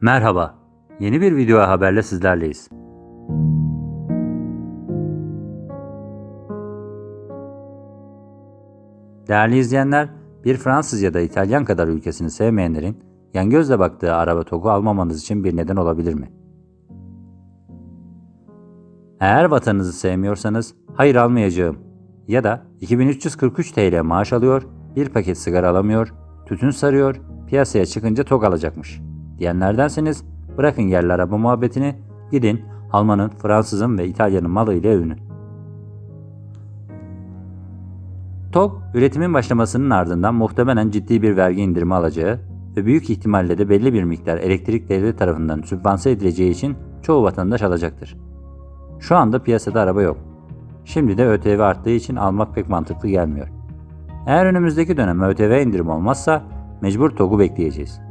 Merhaba. Yeni bir video haberle sizlerleyiz. Değerli izleyenler, bir Fransız ya da İtalyan kadar ülkesini sevmeyenlerin yan gözle baktığı araba TOG'u almamanız için bir neden olabilir mi? Eğer vatanınızı sevmiyorsanız hayır almayacağım ya da 2343 TL maaş alıyor, bir paket sigara alamıyor, tütün sarıyor, piyasaya çıkınca TOG alacakmış diyenlerdenseniz bırakın yerli araba muhabbetini gidin Alman'ın, Fransız'ın ve İtalya'nın malı ile övünün. TOG, üretimin başlamasının ardından muhtemelen ciddi bir vergi indirimi alacağı ve büyük ihtimalle de belli bir miktar elektrik devlet tarafından sübvanse edileceği için çoğu vatandaş alacaktır. Şu anda piyasada araba yok. Şimdi de ÖTV arttığı için almak pek mantıklı gelmiyor. Eğer önümüzdeki dönem ÖTV indirim olmazsa mecbur TOG'u bekleyeceğiz.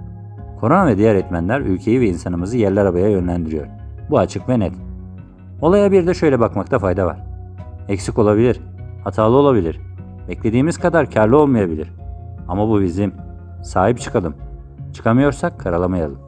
Korona ve diğer etmenler ülkeyi ve insanımızı yerli arabaya yönlendiriyor. Bu açık ve net. Olaya bir de şöyle bakmakta fayda var. Eksik olabilir, hatalı olabilir, beklediğimiz kadar karlı olmayabilir. Ama bu bizim. Sahip çıkalım. Çıkamıyorsak karalamayalım.